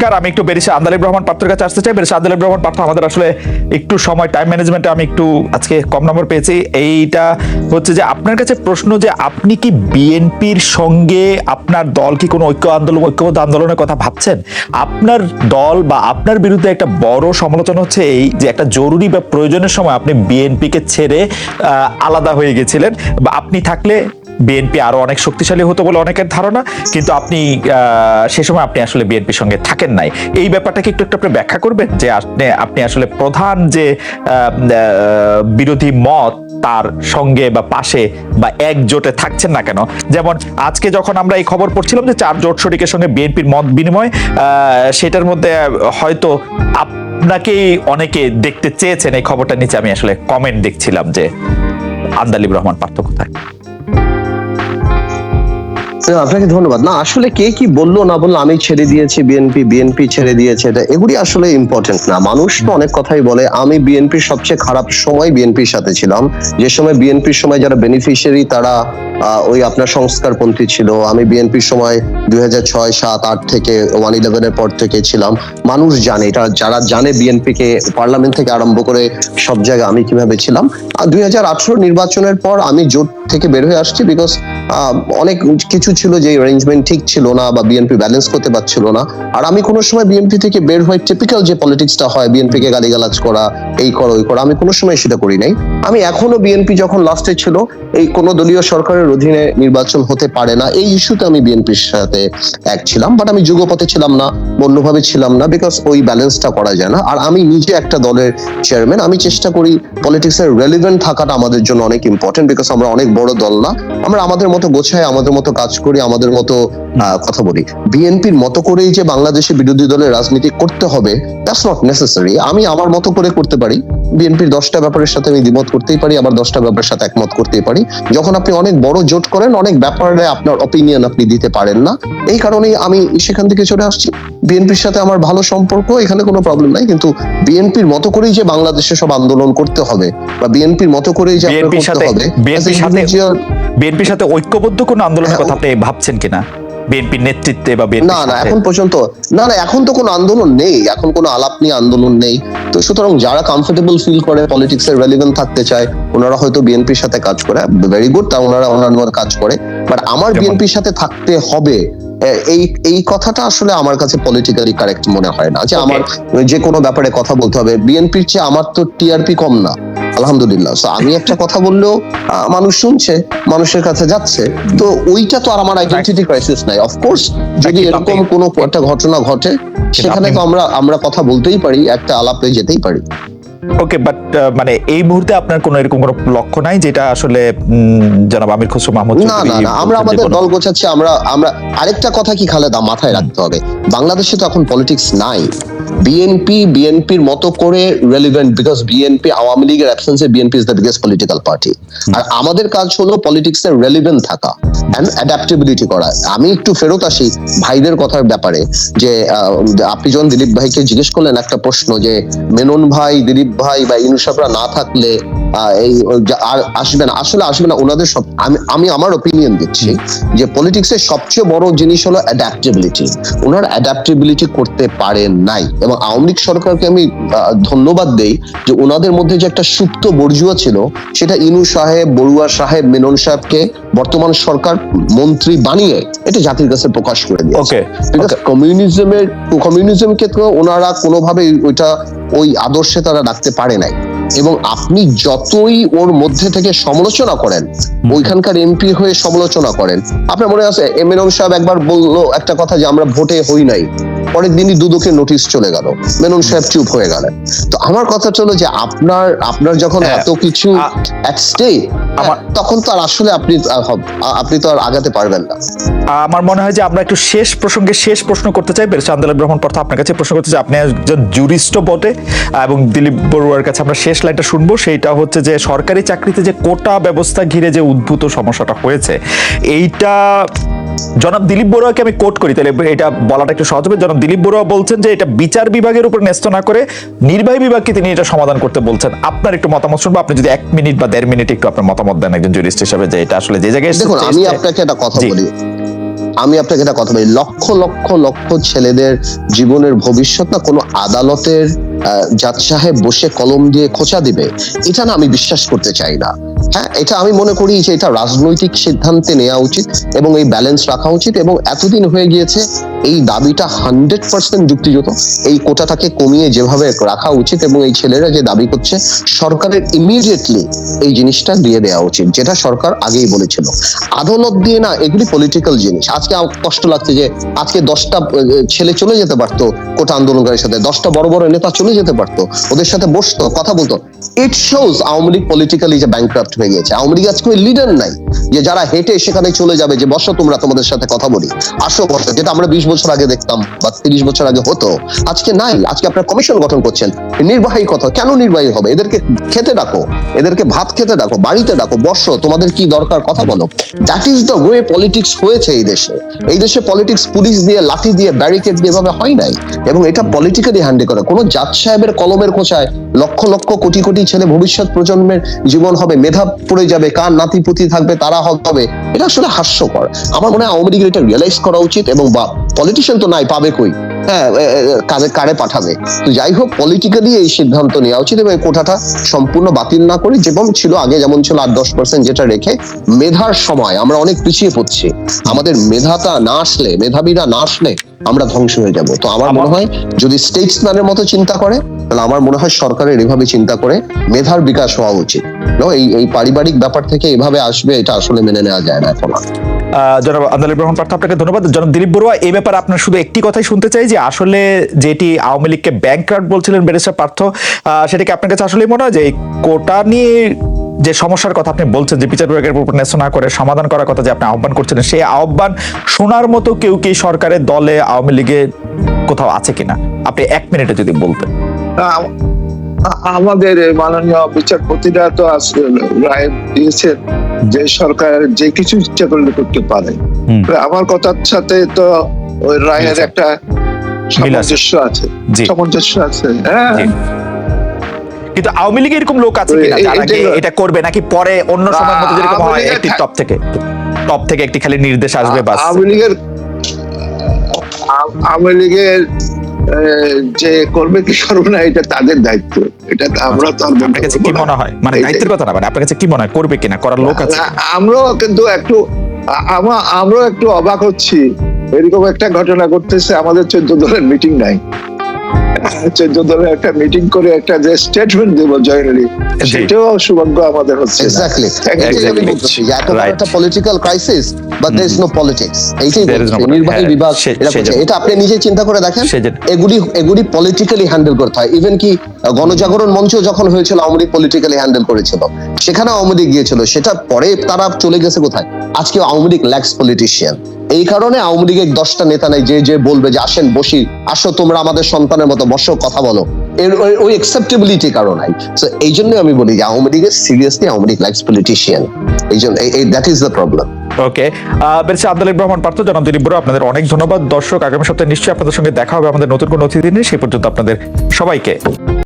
নমস্কার আমি একটু বেরিসা আন্দালিব রহমান পাত্রের কাছে আসতে চাই। বেরিসা আন্দালিব রহমান পাত্র, আমাদের আসলে একটু সময় টাইম ম্যানেজমেন্টে আমি একটু আজকে কম নম্বর পেয়েছি। এইটা হচ্ছে যে আপনার কাছে প্রশ্ন যে আপনি কি বিএনপির সঙ্গে আপনার দল কি কোনো ঐক্য আন্দোলন, ঐক্যবদ্ধ আন্দোলনের কথা ভাবছেন? আপনার দল বা আপনার বিরুদ্ধে একটা বড় সমালোচনা হচ্ছে এই যে একটা জরুরি বা প্রয়োজনের সময় আপনি বিএনপিকে ছেড়ে আলাদা হয়ে গেছিলেন বা আপনি থাকলে বিএনপি আরও অনেক শক্তিশালী হতো বলে অনেকের ধারণা কিন্তু আপনি সে সময় আপনি আসলে বিএনপির সঙ্গে থাকেন নাই। এই ব্যাপারটাকে একটু একটু আপনি ব্যাখ্যা করবেন যে আপনি আপনি আসলে প্রধান যে বিরোধী মত তার সঙ্গে বা পাশে বা একজোটে থাকছেন না কেন? যেমন আজকে যখন আমরা এই খবর পড়ছিলাম যে চার জোট শরিকের সঙ্গে বিএনপির মত বিনিময় সেটার মধ্যে হয়তো আপনাকেই অনেকে দেখতে চেয়েছেন। এই খবরটা নিচে আমি আসলে কমেন্ট দেখছিলাম যে আন্দালিব রহমান পার্থ কোথায় না, আপনাকে ধন্যবাদ। না, আসলে কে কি বলল না বলল আমি ছেড়ে দিয়েছি বিএনপি বিএনপি ছেড়ে দিয়েছে, এটা এগুলি আসলে ইম্পর্টেন্ট না। মানুষ তো অনেক কথাই বলে, আমি বিএনপির সবচেয়ে খারাপ সময় বিএনপির সাথে ছিলাম। যে সময় বিএনপির সময় যারা বেনিফিশিয়ারি তারা ওই আপনার সংস্কারপন্থী ছিল। আমি বিএনপির সময় দুই হাজার ছয়, সাত, আট থেকে ওয়ান ইলেভেনের পর থেকে ছিলাম। মানুষ জানে, এটা যারা জানে বিএনপি কে পার্লামেন্ট থেকে আরম্ভ করে সব জায়গায় আমি কীভাবে ছিলাম। আর দুই হাজার আঠারো নির্বাচনের পর আমি জোট থেকে বের হয়ে আসছি বিকজ অনেক কিছু ছিল যে অ্যারেঞ্জমেন্ট ঠিক ছিল না বা বিএনপি ব্যালেন্স করতে পারছিল না। আর আমি কোনো সময় বিএনপি থেকে বের হয়ে টিপিক্যাল যে পলিটিক্সটা হয় বিএনপি কে গালিগালাজ করা, এই করো, ওই করো, আমি কোনো সময় সেটা করি নাই। আমি এখনও বিএনপি যখন লাস্টে ছিল, এই কোন দলীয় সরকারের অধীনে নির্বাচন হতে পারে না। এই ইস্যুতে আমি বিএনপির সাথে এক ছিলাম বাট আমি যুগপথে ছিলাম না অন্যভাবে ছিলাম না বিকজ ওই ব্যালেন্সটা করা যায় না। আর আমি নিজে একটা দলের চেয়ারম্যান আমি চেষ্টা করি পলিটিক্সের রেলিভেন্ট থাকাটা আমাদের জন্য অনেক ইম্পর্টেন্ট বিকজ আমরা অনেক বড় দল না। আমরা আমাদের মতো গোছাই আমাদের মতো কাজ করি আমাদের মতো কথা বলি। বিএনপির মতো করেই যে বাংলাদেশে বিরোধী দলের রাজনীতি করতে হবে দ্যাটস নট নেসেসারি আমি আমার মতো করে করতে পারি। বিএনপির দশটা ব্যাপারের সাথে আমি দ্বিমত করতেই পারি আবার দশটা ব্যাপারের সাথে একমত করতেই পারি। যখন আপনি অনেক বড় জোট করেন অনেক ব্যাপারে আপনার অপিনিয়ন আপনি দিতে পারেন না। এই কারণেই আমি সেখান থেকে চলে আসছি। বিএনপির সাথে আমার ভালো সম্পর্ক এখানে কোনো প্রবলেম নাই। কিন্তু বিএনপির মতো করেই যে বাংলাদেশে সব আন্দোলন করতে হবে বা বিএনপির মতো করেই যে বিএনপির সাথে হবে বিএনপির সাথে individual- বিএনপির সাথে ঐক্যবদ্ধ কোনো আন্দোলনের হ্যাঁ, কথা আপনি ভাবছেন কিনা? বিএনপির নেতৃত্বে বা না না এখন পর্যন্ত না না এখন তো কোনো আন্দোলন নেই এখন কোনো আলাপ নিয়ে আন্দোলন নেই। তো সুতরাং যারা কমফোর্টেবল ফিল করে পলিটিক্স এর রেলিভেন্ট থাকতে চায় ওনারা হয়তো বিএনপির সাথে কাজ করে ভেরি গুড তা ওনারা ওনার কাজ করে। বাট আমার বিএনপির সাথে থাকতে হবে এই এই কথাটা আসলে আমার কাছে পলিটিক্যালি কারেক্ট মনে হয় না। যে আমার যে কোনো ব্যাপারে কথা বলতে হবে। বিএনপির চেয়ে আমার তো টিআরপি কম না। আলহামদুলিল্লাহ। আমি একটা কথা বললেও মানুষ শুনছে মানুষের কাছে যাচ্ছে। তো ওইটা তো আর আমার আইডেন্টিটি ক্রাইসিস নাই। অফকোর্স যদি এরকম কোনো একটা ঘটনা ঘটে সেখানে তো আমরা আমরা কথা বলতেই পারি একটা আলাপে যেতেই পারি। ওকে বাট মানে এই মুহূর্তে আপনার কোনো এরকম কোনো লক্ষ্য নাই যেটা আসলে জনাব আমির খসরু মাহমুদ না না না আমরা আমাদের দল গোছাচ্ছি আমরা আমরা আরেকটা কথা কি খালেদা মাথায় রাখতে হবে। বাংলাদেশে তো এখন পলিটিক্স নাই। বিএনপি বিএনপির মতো করে রেলিভেন্ট বিকজ বিএনপি আওয়ামী লীগের অ্যাবসেন্সে BNP is the biggest political party আর আমাদের কাজ হলো পলিটিক্স এর রেলিভেন্ট থাকা অ্যান্ড অ্যাডাপ্টেবিলিটি করা। আমি একটু ফেরত আসি ভাইদের কথার ব্যাপারে যে আপনি যখন দিলীপ ভাইকে জিজ্ঞেস করলেন একটা প্রশ্ন যে, মেনন ভাই, দিলীপ ভাই বা ইনুসাফরা না থাকলে এই আসবে না। আসলে আসবে না ওনাদের সব আমি আমি আমার ওপিনিয়ন দিচ্ছি যে পলিটিক্স সবচেয়ে বড় জিনিস হলো অ্যাডাপ্টেবিলিটি ওনার অ্যাডাপ্টেবিলিটি করতে পারেন নাই। এবং আওয়ামী লীগ সরকারকে আমি ধন্যবাদ দেই যে ওনাদের মধ্যে যে একটা সুপ্ত বর্জুয়া ছিল সেটা ইনু সাহেব বড়ুয়া সাহেব মেনন সাহেবকে বর্তমান সরকার মন্ত্রী বানিয়ে এটা জাতির কাছে প্রকাশ করে দিয়েছে। ওকে কমিউনিজমের কমিউনিজমকে তো ওনারা কোনোভাবে ওইটা ওই আদর্শে তারা রাখতে পারে নাই। এবং আপনি যতই ওর মধ্যে থেকে সমালোচনা করেন ওইখানকার এমপি হয়ে সমালোচনা করেন। আপনার মনে আছে এম এন সাহেব একবার বলল একটা কথা যে আমরা ভোটে হই নাই। পরের দিনই দুদকের নোটিশ চলে গেল। মেনন সাহেব চুপ হয়ে গেলেন। তো আমার কথা চলো যে আপনার আপনার যখন হ্যাঁ, এত কিছু আমার- তখন তো আর আসলে আপনি আপনি তো আর আগাতে পারবেন না। আমার মনে হয় যে আমরা একটু শেষ প্রসঙ্গে শেষ প্রশ্ন করতে চাই। চান্দাল রহমান পার্থ আপনার কাছে প্রশ্ন করতে চাই। আপনি একজন জুরিস্টও বটে এবং দিলীপ বড়ুয়ার কাছে আমরা শেষ লাইনটা শুনব। সেইটা হচ্ছে যে সরকারি চাকরিতে যে কোটা ব্যবস্থা ঘিরে যে উদ্ভূত সমস্যাটা হয়েছে এইটা জনাব দিলীপ বড়ুয়াকে আমি কোট করি তাহলে এটা বলাটা একটু সহজ হবে। জনাব দিলীপ বড়ুয়া বলছেন যে এটা বিচার বিভাগের উপর ন্যস্ত না করে নির্বাহী বিভাগকে তিনি এটা সমাধান করতে বলছেন। আপনার একটু মতামত শুনব আপনি যদি এক মিনিট বা দেড় মিনিট একটু আপনার মতামত দেন একজন জুরিস্ট হিসেবে যে এটা আসলে যে জায়গায় দেখুন আমি আপনাকে একটা কথা বলি। আমি আপনাকে একটা কথা বলি। লক্ষ লক্ষ লক্ষ ছেলেদের জীবনের ভবিষ্যৎ না কোনো আদালতের জাজ সাহেব বসে কলম দিয়ে খোঁচা দিবে, এটা না আমি বিশ্বাস করতে চাই না। হ্যাঁ এটা আমি মনে করি যে এটা রাজনৈতিক সিদ্ধান্তে নেওয়া উচিত এবং এই ব্যালেন্স রাখা উচিত এবং এতদিন হয়ে গিয়েছে, এই দাবিটা হান্ড্রেড পার্সেন্ট যুক্তিযুক্ত। এই কোটাটাকে কমিয়ে যেভাবে রাখা উচিত এবং এই ছেলেরা যে দাবি করছে, সরকারের ইমিডিয়েটলি এই জিনিসটা দিয়ে দেওয়া উচিত, যেটা সরকার আগেই বলেছিল। আদালত দিয়ে না, এগুলি পলিটিক্যাল জিনিস। আজকে কষ্ট লাগছে যে আজকে দশটা ছেলে চলে যেতে পারতো কোটা আন্দোলনকারীর সাথে। দশটা বড় বড় নেতা চলে যেতে পারতো, ওদের সাথে বসতো, কথা বলতো। It shows Awami League politically যে ব্যাংক্রাফ্ট হয়ে গেছে আওয়ামী লীগ আজকে লিডার নাই, যে যারা হেঁটে সেখানে চলে যাবে, যে বসো তোমরা তোমাদের সাথে কথা বলি, আসো বসো, যেটা আমরা বিশ বছর আগে দেখতাম বা তিরিশ বছর আগে হতো, আজকে নাই, আজকে আপনারা কমিশন গঠন করছেন, নির্বাহী কথা, কেন নির্বাহী হবে? এদেরকে খেতে ডাকো, এদেরকে ভাত খেতে ডাকো, বাড়িতে ডাকো, বসো, তোমাদের কি দরকার কথা বলো। That is the way politics হয়েছে এই দেশে। এই দেশে পলিটিক্স পুলিশ দিয়ে, লাঠি দিয়ে ব্যারিকেড দিয়ে এভাবে হয় নাই। এবং এটা পলিটিক্যালি হ্যান্ডেল করে, কোনো জাজ সাহেবের কলমের কোচায় লক্ষ লক্ষ কোটি কোটি ছেলে ভবিষ্যৎ প্রজন্মের জীবন হবে, মেধা পড়ে যাবে, কার নাতি পুতি থাকবে, তারা হবে। এটা আসলে হাস্যকর। আমার মনে হয় আওয়ামী লীগের এটা রিয়েলাইজ করা উচিত এবং বা পলিটিশিয়ান তো নাই, পাবে কই? হ্যাঁ কারে কারে পাঠাবে। তো যাই হোক পলিটিক্যালি এই সিদ্ধান্ত নেওয়া উচিত এবং কোঠাটা সম্পূর্ণ বাতিল না করে যেমন ছিল আগে যেমন ছিল আট দশ পার্সেন্ট যেটা রেখে মেধার সময় আমরা অনেক পিছিয়ে পড়ছি। আমাদের মেধাটা না আসলে মেধাবীরা না আসলে আমরা ধ্বংস হয়ে যাব। তো আমার মনে হয় যদি স্টেটসম্যানের মতো চিন্তা করে তাহলে আমার মনে হয় সরকারের এভাবে চিন্তা করে মেধার বিকাশ হওয়া উচিত। এই এই পারিবারিক ব্যাপার থেকে এভাবে আসবে, এটা আসলে মেনে নেওয়া যায় না এখন। জনাব আন্দালিব রহমান পার্থ, আপনাকে ধন্যবাদ। জনাব দিলীপ বড়ুয়া, এই ব্যাপারে আপনার শুধু একটি কথাই শুনতে চাই, যে আসলে যেটি আওয়ামী লীগকে ব্যাংক্রাফট বলছিলেন ব্যারিস্টার পার্থ সেটাকে আপনার কাছে আসলেই মনে হয় যে কোটা নিয়ে যে সমস্যার কথা আপনি বলছেন, যে বিচার বিভাগের উপর ন্যস্ত না করে, সমাধান করার কথা যে আপনি আহ্বান করছিলেন, সেই আহ্বান শোনার মতো কেউ কি সরকারের দলে আওয়ামী লীগে কোথাও আছে কিনা? আপনি এক মিনিটে যদি বলতেন। আমাদের মাননীয় বিচারপতিরা তো রায় দিয়েছেন যে সরকার যে কিছু ইচ্ছা করলে করতে পারে। আমার কথার সাথে তো ওই রায়ের একটা সামঞ্জস্য আছে। সামঞ্জস্য আছে। হ্যাঁ। কিন্তু আওয়ামী লীগে এরকম লোক আছে কিনা? যারা এটা করবে নাকি পরে অন্য সময় মতো যেরকম হয় লীগের একটি টপ থেকে টপ থেকে একটি খালি নির্দেশ আসবে বাস। আওয়ামী লীগের আওয়ামী লীগের যে করবে কি করবে না এটা তাদের দায়িত্ব। এটা আমরা তো আপনার কাছে কি মনে হয়? মানে দায়িত্বের কথা না মানে আপনার কাছে কি মনে হয়? করবে কিনা? করার লোক আছে? আমরাও কিন্তু একটু আমরা আমরাও একটু অবাক হচ্ছি। এরকম একটা ঘটনা ঘটতেছে আমাদের চোদ্দ দলের মিটিং নাই। দলের একটা মিটিং করে একটা যে স্টেটমেন্ট দেবো জয়েন্টলি সেটাও সৌভাগ্য আমাদের হচ্ছে এক্স্যাক্টলি. একটা political crisis but there is no politics এইটাই. নির্বাহী বিভাগ। এটা আপনি নিজে চিন্তা করে দেখেন এগুলি এগুলি পলিটিক্যালি হ্যান্ডেল করতে হয়। ইভেন কি গণজাগরণ মঞ্চ যখন হয়েছিল আওয়ামী লীগ পলিটিক্যালি হ্যান্ডেল করেছিল সেখানে আওয়ামী লীগ গিয়েছিল। সেটা পরে তারা চলে গেছে কোথায়? আজকে আওয়ামী লীগ ল্যাক্স পলিটিশিয়ান এই কারণে আওয়ামী লীগের দশটা নেতা নাই যে যে বলবে যে, আসেন, বসি, আসো, তোমরা আমাদের সন্তানের মতো বসো, কথা বলো। এর ওই- অ্যাকসেপ্টেবিলিটি কারণ নাই। তো এই জন্য আমি বলি যে, আওয়ামী লীগের seriously Awami League lax politician এই জন্য that is the problem okay বেরছে Abdul Rahman Partho, জনাব দিলীপ বড়ুয়া আপনাদের অনেক ধন্যবাদ। দর্শক, আগামী সপ্তাহে নিশ্চয়ই আপনাদের সঙ্গে দেখা হবে। আমাদের নতুন কোনো অতিথি নিয়ে সেই পর্যন্ত আপনাদের সবাইকে।